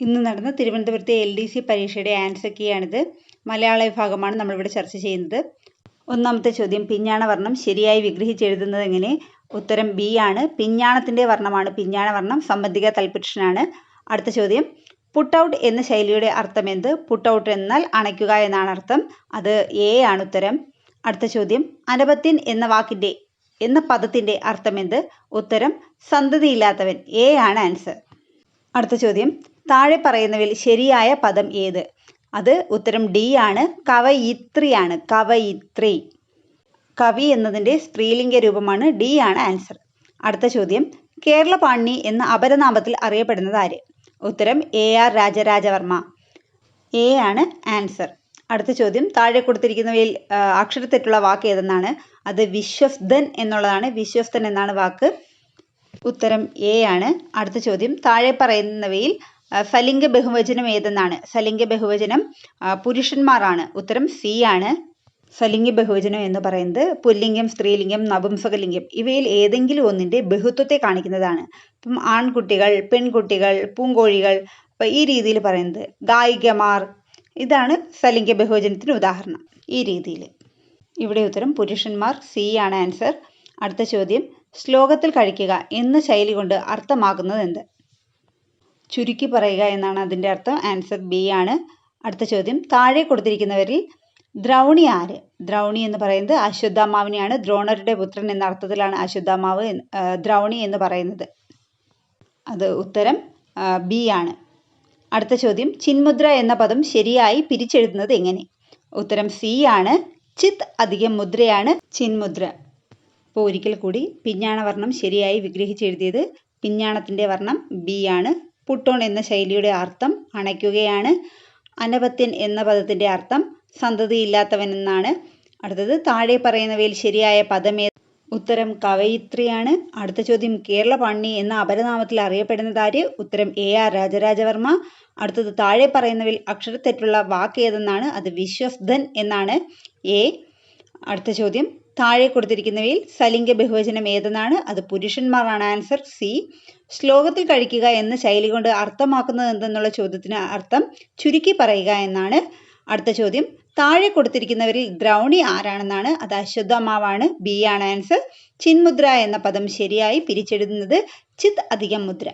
ഇന്ന് നടന്ന തിരുവനന്തപുരത്തെ എൽ ഡി സി പരീക്ഷയുടെ ആൻസർ കീയാണിത് മലയാള വിഭാഗമാണ് നമ്മളിവിടെ ചർച്ച ചെയ്യുന്നത്. ഒന്നാമത്തെ ചോദ്യം പിഞ്ഞാണ വർണം ശരിയായി വിഗ്രഹിച്ചെഴുതുന്നത് എങ്ങനെ? ഉത്തരം ബി ആണ്. പിഞ്ഞാണത്തിന്റെ വർണമാണ് പിഞ്ഞാണ വർണം സംബന്ധിക തൽപുരുഷനാണ്. അടുത്ത ചോദ്യം പുട്ട് ഔട്ട് എന്ന ശൈലിയുടെ അർത്ഥം എന്ത് പുട്ട് ഔട്ട് എന്നാൽ അണയ്ക്കുക എന്നാണ് അർത്ഥം. അത് എ ആണ് ഉത്തരം. അടുത്ത ചോദ്യം അനപത്യൻ എന്ന വാക്കിന്റെ എന്ന പദത്തിന്റെ അർത്ഥം എന്ത് ഉത്തരം സന്തതിയില്ലാത്തവൻ എ ആണ് ആൻസർ. അടുത്ത ചോദ്യം താഴെ പറയുന്നവയിൽ ശരിയായ പദം ഏത്? അത് ഉത്തരം ഡി ആണ്. കവയിത്രിയാണ്. കവയിത്രി. കവി എന്നതിന്റെ സ്ത്രീലിംഗ രൂപമാണ്. ഡി ആണ് ആൻസർ. അടുത്ത ചോദ്യം. കേരള പാണി എന്ന അപരനാമത്തിൽ അറിയപ്പെടുന്നത് ആര്? ഉത്തരം എ ആർ രാജരാജവർമ്മ. എ ആണ് ആൻസർ. അടുത്ത ചോദ്യം. താഴെ കൊടുത്തിരിക്കുന്നവയിൽ അക്ഷരത്തെറ്റുള്ള വാക്ക് ഏതെന്നാണ്? അത് വിശ്വസ്തൻ എന്നുള്ളതാണ്. വിശ്വസ്തൻ എന്നാണ് വാക്ക്. ഉത്തരം എ ആണ്. അടുത്ത ചോദ്യം. താഴെ പറയുന്നവയിൽ ആ, സലിംഗ ബഹുവചനം ഏതെന്നാണ്? സലിംഗ ബഹുവചനം പുരുഷന്മാരാണ്. ഉത്തരം സി ആണ്. സലിംഗ ബഹുവചനം എന്ന് പറയുന്നത് പുല്ലിംഗം സ്ത്രീലിംഗം നപുംസകലിംഗം. ഇവയിൽ ഏതെങ്കിലും ഒന്നിന്റെ ബഹുത്വത്തെ കാണിക്കുന്നതാണ്. ഇപ്പം ആൺകുട്ടികൾ പെൺകുട്ടികൾ പൂങ്കോഴികൾ അപ്പം ഈ രീതിയിൽ പറയുന്നത് ഗായികമാർ. ഇതാണ് സലിംഗ ബഹുവചനത്തിന് ഉദാഹരണം ഈ രീതിയിൽ. ഇവിടെ ഉത്തരം പുരുഷന്മാർ സി ആണ് ആൻസർ. അടുത്ത ചോദ്യം ശ്ലോകത്തിൽ കഴിക്കുക എന്ന ശൈലി കൊണ്ട് അർത്ഥമാക്കുന്നത് എന്ത്? ചുരുക്കി പറയുക എന്നാണ് അതിന്റെ അർത്ഥം. ആൻസർ ബി ആണ്. അടുത്ത ചോദ്യം. താഴെ കൊടുത്തിരിക്കുന്നവരിൽ ദ്രൗണി ആര്? ദ്രൗണി എന്ന് പറയുന്നത് അശ്വത്ഥാമാവിനെയാണ്. ദ്രോണരുടെ പുത്രൻ എന്ന അർത്ഥത്തിലാണ് അശ്വത്ഥാമാവ് ദ്രൗണി എന്ന് പറയുന്നത്. അത് ഉത്തരം ബി ആണ്. അടുത്ത ചോദ്യം. ചിന്മുദ്ര എന്ന പദം ശരിയായി പിരിച്ചെഴുതുന്നത് എങ്ങനെ? ഉത്തരം സി ആണ്. ചിത്ത് അധികം മുദ്രയാണ്. ചിന്മുദ്ര. അപ്പോൾ ഒരിക്കൽ കൂടി പിഞ്ഞാണ വർണം ശരിയായി വിഗ്രഹിച്ചെഴുതിയത് പിഞ്ഞാണത്തിന്റെ വർണം ബി ആണ്. പുട്ടോൺ എന്ന ശൈലിയുടെ അർത്ഥം അണയ്ക്കുകയാണ്. അനപത്യൻ എന്ന പദത്തിന്റെ അർത്ഥം സന്തതിയില്ലാത്തവൻ എന്നാണ് അടുത്തത് താഴെ പറയുന്നവയിൽ ശരിയായ പദമേ ഉത്തരം കവയിത്രിയാണ്. അടുത്ത ചോദ്യം കേരള പണ്ണി എന്ന അപരനാമത്തിൽ അറിയപ്പെടുന്നതാര്? ഉത്തരം എ ആർ രാജരാജവർമ്മ. അടുത്തത് താഴെ പറയുന്നവയിൽ അക്ഷരത്തെറ്റുള്ള വാക്ക് ഏതെന്നാണ്? അത് വിശ്വസ്തൻ എന്നാണ്. എ. അടുത്ത ചോദ്യം താഴെ കൊടുത്തിരിക്കുന്നവയിൽ സലിംഗ ബഹുവചനം ഏതെന്നാണ്? അത് പുരുഷന്മാരാണ്. Answer C. ശ്ലോകത്തിൽ കഴിക്കുക എന്ന ശൈലി കൊണ്ട് അർത്ഥമാക്കുന്നത് എന്തെന്നുള്ള ചോദ്യത്തിന് അർത്ഥം ചുരുക്കി പറയുക എന്നാണ്. അടുത്ത ചോദ്യം. താഴെ കൊടുത്തിരിക്കുന്നവരിൽ ദ്രൗണി ആരാണെന്നാണ്? അത് അശ്വത്ഥമാവാണ്. ബി ആണ് ആൻസർ. ചിന്മുദ്ര എന്ന പദം ശരിയായി പിരിച്ചെഴുതുന്നത് ചിത് അധികം മുദ്ര.